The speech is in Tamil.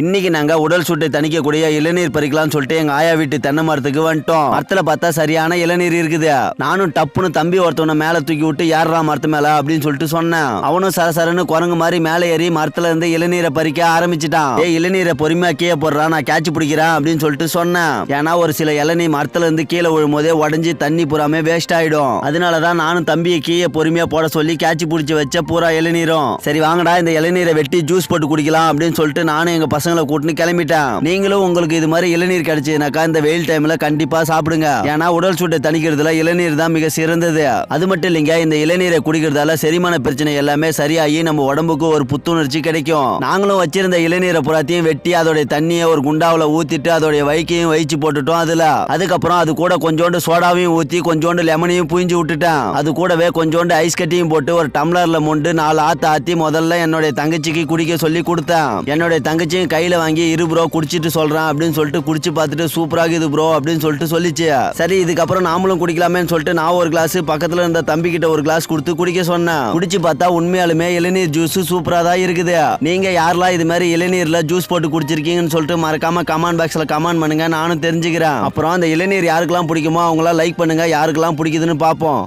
இன்னைக்கு நாங்க உடல் சூட்டை தணிக்கக்கூடிய இளநீர் பறிக்கலாம்னு சொல்லிட்டு எங்க ஆயா வீட்டு தென்னை மரத்துக்கு வந்துட்டோம். மரத்துல பார்த்தா சரியான இளநீர் இருக்குது. நானும் டப்புன்னு தம்பி ஒருத்தவனை மேல தூக்கி விட்டு ஏறா மரத்து மேல? அப்படின்னு சொல்லிட்டு சொன்னேன். அவனும் சரசரன்னு குரங்கு மாதிரி மேலே ஏறி மரத்துல இருந்து இளநீரை பறிக்க ஆரம்பிச்சிட்டான். ஏ இளநீரை பொறுமையா கீழே போடுறான் நான் கேட்ச் பிடிக்கிறேன் அப்படின்னு சொல்லிட்டு சொன்னேன். ஏன்னா ஒரு சில இளநீ மரத்துல இருந்து கீழே விழும்போதே உடஞ்சி தண்ணி பூராமே வேஸ்ட் ஆயிடும். அதனாலதான் நானும் தம்பியை கீழே பொறுமையா போட சொல்லி கேட்ச் பிடிச்சி வச்ச பூரா இளநீரும். சரி வாங்கடா இந்த இளநீரை வெட்டி ஜூஸ் போட்டு குடிக்கலாம் அப்படின்னு சொல்லிட்டு நானும் எங்க பசங்களை கூட்டின்னு கிளம்பிட்டேன். நீங்களும் உங்களுக்கு இது மாதிரி இளநீர் கிடைச்சதுனாக்கா இந்த வெயில் டைம்ல கண்டிப்பா சாப்பிடுங்க. ஏன்னா உடல் சூட்டை தணிக்கிறதுல இளநீர் தான் மிக சிறந்தது. அது மட்டும் இல்லைங்க இந்த இளநீரை குடிக்கிறதால செரிமான பிரச்சனை எல்லாமே சரியாகி நம்ம உடம்புக்கு ஒரு புத்துணர்ச்சி கிடைக்கும். நாங்களும் வச்சிருந்த இளநீரை புறாத்தையும் வெட்டி அதோடைய தண்ணியை ஒரு குண்டாவில் ஊத்திட்டு அதோடைய வைக்கையும் வயிச்சு போட்டுட்டோம் அதுல. அதுக்கப்புறம் அது கூட கொஞ்சோண்டு சோடாவையும் ஊத்தி கொஞ்சோண்டு லெமனையும் புழிஞ்சு விட்டுட்டேன். அது கூடவே கொஞ்சோண்டு ஐஸ் கட்டியும் போட்டு ஒரு டம்ளர்ல மொண்டு நாலு ஆத்து ஆத்தி முதல்ல என்னுடைய தங்கச்சிக்கு குடிக்க சொல்லி கொடுத்தேன். என்னுடைய தங்கச்சியும் கையில வாங்கி இரு ப்ரோ குடிச்சிட்டு சொல்றேன் அப்படின்னு சொல்லிட்டு குடிச்சு பார்த்துட்டு சூப்பராக இது ப்ரோ அப்படின்னு சொல்லிட்டு சொல்லிச்சு. சரி இதுக்கப்புறம் நாமளும் குடிக்கலாமேன்னு சொல்லிட்டு நான் ஒரு கிளாஸ் பக்கத்துல இருந்த தம்பி கிட்ட ஒரு கிளாஸ் கொடுத்து குடிக்க சொன்னேன். குடிச்சு பார்த்தா உண்மையாலுமே இளநீர் ஜூஸ் சூப்பரா தான் இருக்குது. நீங்க யாரெல்லாம் இது மாதிரி இளநீர்ல ஜூஸ் போட்டு குடிச்சிருக்கீங்கன்னு சொல்லிட்டு மறக்காம கமெண்ட் பாக்ஸ்ல கமெண்ட் பண்ணுங்க. நானும் தெரிஞ்சுக்கிறேன். அப்புறம் அந்த இளநீர் யாருக்கெல்லாம் பிடிக்குமோ அவங்களாம் லைக் பண்ணுங்க. யாருக்கெல்லாம் பிடிக்குதுன்னு பார்ப்போம்.